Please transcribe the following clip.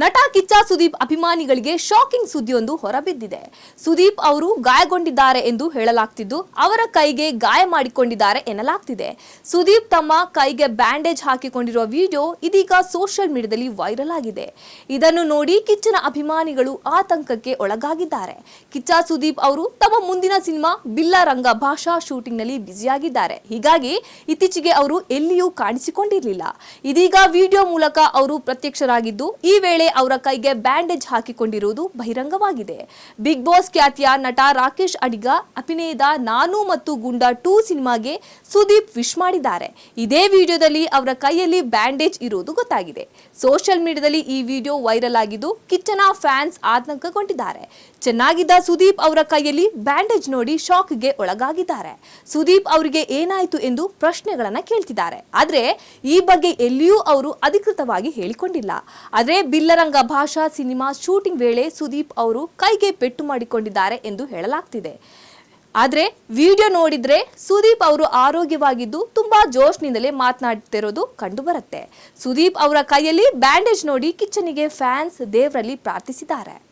ನಟ ಕಿಚ್ಚ ಸುದೀಪ್ ಅಭಿಮಾನಿಗಳಿಗೆ ಶಾಕಿಂಗ್ ಸುದ್ದಿಯೊಂದು ಹೊರಬಿದ್ದಿದೆ. ಸುದೀಪ್ ಅವರು ಗಾಯಗೊಂಡಿದ್ದಾರೆ ಎಂದು ಹೇಳಲಾಗ್ತಿದ್ದು, ಅವರ ಕೈಗೆ ಗಾಯ ಮಾಡಿಕೊಂಡಿದ್ದಾರೆ ಎನ್ನಲಾಗ್ತಿದೆ. ಸುದೀಪ್ ತಮ್ಮ ಕೈಗೆ ಬ್ಯಾಂಡೇಜ್ ಹಾಕಿಕೊಂಡಿರುವ ವಿಡಿಯೋ ಇದೀಗ ಸೋಷಿಯಲ್ ಮೀಡಿಯಾದಲ್ಲಿ ವೈರಲ್ ಆಗಿದೆ. ಇದನ್ನು ನೋಡಿ ಕಿಚ್ಚನ ಅಭಿಮಾನಿಗಳು ಆತಂಕಕ್ಕೆ ಒಳಗಾಗಿದ್ದಾರೆ. ಕಿಚ್ಚ ಸುದೀಪ್ ಅವರು ತಮ್ಮ ಮುಂದಿನ ಸಿನಿಮಾ ಬಿಲ್ಲ ರಂಗ ಭಾಷಾ ಶೂಟಿಂಗ್ನಲ್ಲಿ ಬ್ಯುಸಿಯಾಗಿದ್ದಾರೆ. ಹೀಗಾಗಿ ಇತ್ತೀಚೆಗೆ ಅವರು ಎಲ್ಲಿಯೂ ಕಾಣಿಸಿಕೊಂಡಿರಲಿಲ್ಲ. ಇದೀಗ ವಿಡಿಯೋ ಮೂಲಕ ಅವರು ಪ್ರತ್ಯಕ್ಷರಾಗಿದ್ದು, ಈ ವೇಳೆ ಅವರ ಕೈಗೆ ಬ್ಯಾಂಡೇಜ್ ಹಾಕಿಕೊಂಡಿರುವುದು ಬಹಿರಂಗವಾಗಿದೆ. ಬಿಗ್ ಬಾಸ್ ಖ್ಯಾತಿಯ ನಟ ರಾಕೇಶ್ ಅಡಿಗ, ಅಭಿನಯದ ನಾನು ಮತ್ತು ಗುಂಡಾ ಟೂ ಸಿನಿಮಾಗೆ ಸುದೀಪ್ ವಿಶ್ ಮಾಡಿದ್ದಾರೆ. ಇದೇ ವಿಡಿಯೋದಲ್ಲಿ ಅವರ ಕೈಯಲ್ಲಿ ಬ್ಯಾಂಡೇಜ್ ಇರುವುದು ಗೊತ್ತಾಗಿದೆ. ಸೋಷಿಯಲ್ ಮೀಡಿಯಾದಲ್ಲಿ ಈ ವಿಡಿಯೋ ವೈರಲ್ ಆಗಿದ್ದು ಕಿಚ್ಚನ ಫ್ಯಾನ್ಸ್ ಆತಂಕಗೊಂಡಿದ್ದಾರೆ. ಚೆನ್ನಾಗಿದ್ದ ಸುದೀಪ್ ಅವರ ಕೈಯಲ್ಲಿ ಬ್ಯಾಂಡೇಜ್ ನೋಡಿ ಶಾಕ್ಗೆ ಒಳಗಾಗಿದ್ದಾರೆ. ಸುದೀಪ್ ಅವರಿಗೆ ಏನಾಯಿತು ಎಂದು ಪ್ರಶ್ನೆಗಳನ್ನ ಕೇಳ್ತಿದ್ದಾರೆ. ಆದ್ರೆ ಈ ಬಗ್ಗೆ ಎಲ್ಲಿಯೂ ಅವರು ಅಧಿಕೃತವಾಗಿ ಹೇಳಿಕೊಂಡಿಲ್ಲ. ಆದ್ರೆ ಬಿಲ್ಲರಂಗ ಭಾಷಾ ಸಿನಿಮಾ ಶೂಟಿಂಗ್ ವೇಳೆ ಸುದೀಪ್ ಅವರು ಕೈಗೆ ಪೆಟ್ಟು ಮಾಡಿಕೊಂಡಿದ್ದಾರೆ ಎಂದು ಹೇಳಲಾಗ್ತಿದೆ. ಆದರೆ ವಿಡಿಯೋ ನೋಡಿದ್ರೆ ಸುದೀಪ್ ಅವರು ಆರೋಗ್ಯವಾಗಿದ್ದು ತುಂಬಾ ಜೋಶ್ನಿಂದಲೇ ಮಾತನಾಡ್ತಿರೋದು ಕಂಡುಬರುತ್ತೆ. ಸುದೀಪ್ ಅವರ ಕೈಯಲ್ಲಿ ಬ್ಯಾಂಡೇಜ್ ನೋಡಿ ಕಿಚನಿಗೆ ಫ್ಯಾನ್ಸ್ ದೇವರಲ್ಲಿ ಪ್ರಾರ್ಥಿಸಿದ್ದಾರೆ.